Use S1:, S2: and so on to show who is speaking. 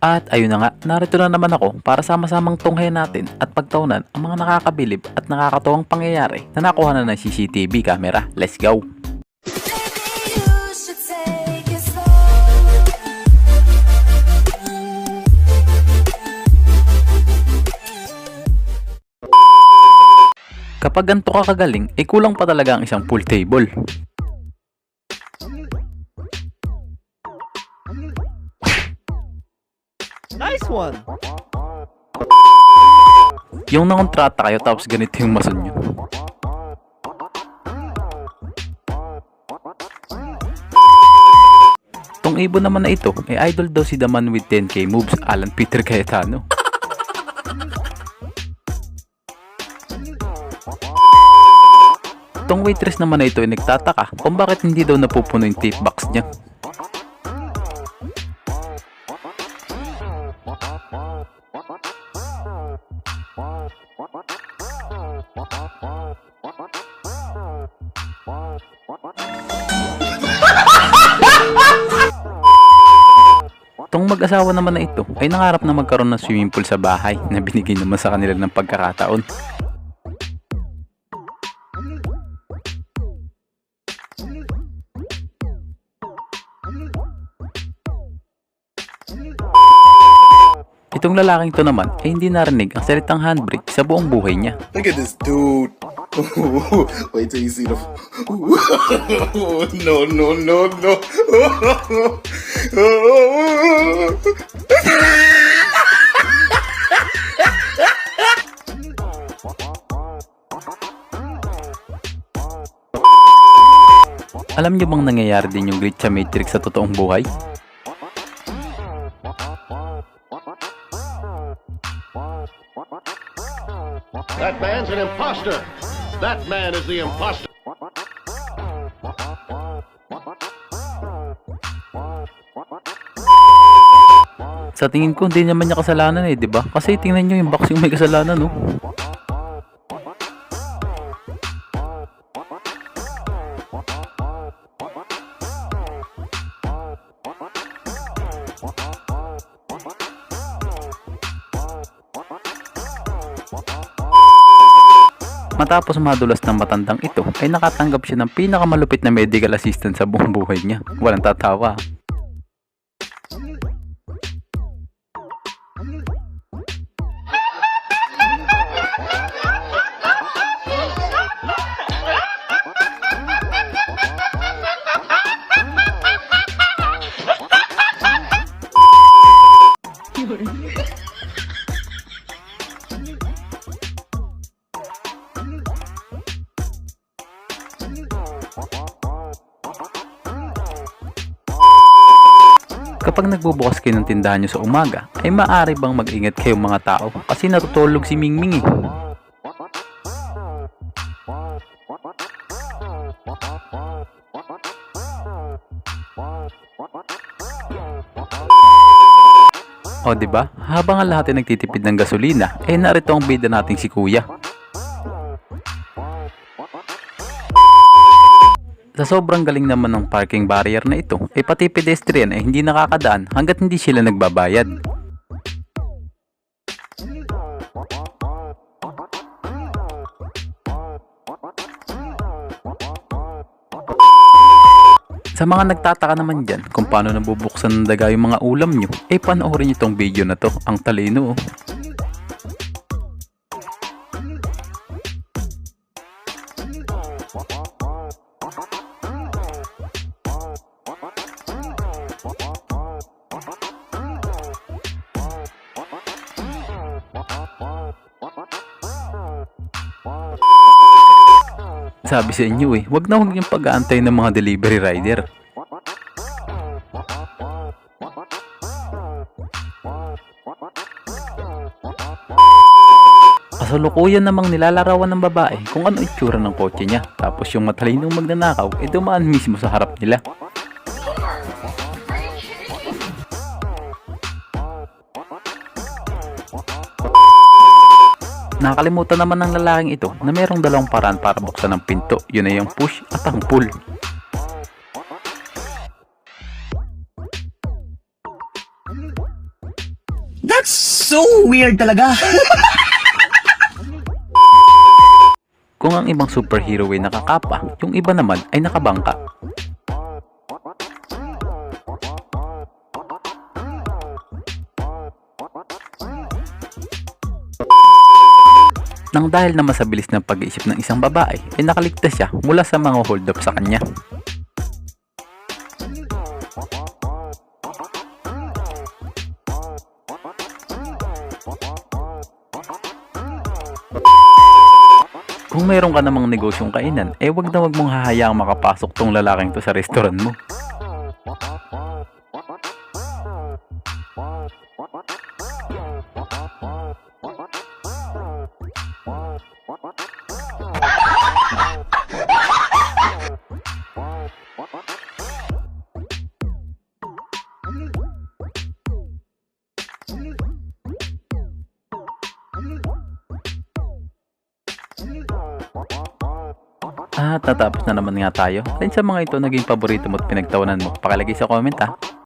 S1: At ayun na nga, narito na naman ako para sama-samang tunghayan natin at pagtaunan ang mga nakakabilib at nakakatuwang pangyayari na nakuha na ng CCTV camera. Let's go! Kapag ganito ka kagaling, eh kulang pa talaga ang isang pool table.
S2: Nice one!
S1: Yung nangontrata kayo tapos ganito yung mason nyo. Tong ibon naman na ito, ay idol daw si the man with 10k moves, Alan Peter Cayetano. Tong waitress naman na ito ay nagtataka kung bakit hindi daw napupuno yung tip box niya. Tong mag-asawa naman na ito ay nangarap na magkaroon ng swimming pool sa bahay na binigay naman sa kanila ng pagkakataon. Itong lalaking to naman ay hindi narinig ang salitang handbrake sa buong buhay niya.
S3: Look at this dude. Wait till you see the. no, no, no, no.
S1: Alam niyo bang nangyayari din yung glitch sa Matrix sa totoong buhay?
S4: That man's an imposter. That man is the imposter.
S1: Sa tingin ko, hindi naman niya kasalanan eh, di ba? Kasi tingnan niyo yung box yung may kasalanan, no? Matapos madulas ng matandang ito, ay nakatanggap siya ng pinakamalupit na medical assistant sa buong buhay niya. Walang tatawa. Kapag nagbubukas kayo ng tindahan nyo sa umaga, ay maaari bang mag-ingat kayong mga tao kasi natutulog si Mingming eh. O ba? Habang ang lahat ay nagtitipid ng gasolina, ay narito ang bida nating si Kuya. Sa sobrang galing naman ng parking barrier na ito, ay pati pedestrian ay hindi nakakadaan hanggat hindi sila nagbabayad. Sa mga nagtataka naman dyan kung paano nabubuksan ng daga yung mga ulam nyo, ay panoorin nyo tong video na to. Ang talino oh. Sabi sa inyo eh, wag na wag yung pag-aantay ng mga delivery rider. Kasalukuyan namang nilalarawan ng babae kung ano itsura ng kotse niya. Tapos yung matalinong magnanakaw ay dumaan mismo sa harap nila. Nakalimutan naman ng lalaking ito na mayroong dalawang paraan para buksan ang pinto. Yun ay yung push at ang pull.
S2: That's so weird talaga.
S1: Kung ang ibang superhero ay nakakapa, yung iba naman ay nakabangka. Nang dahil naman sa bilis ng pag-iisip ng isang babae, ay nakaligtas siya mula sa mga hold up sa kanya. Kung mayroon ka namang negosyong kainan, eh wag na wag mong hahayaang makapasok tong lalaking to sa restaurant mo. At natapos na naman nga tayo. Alin sa mga ito naging paborito mo at pinagtawanan mo? Pakilagay sa comment ha.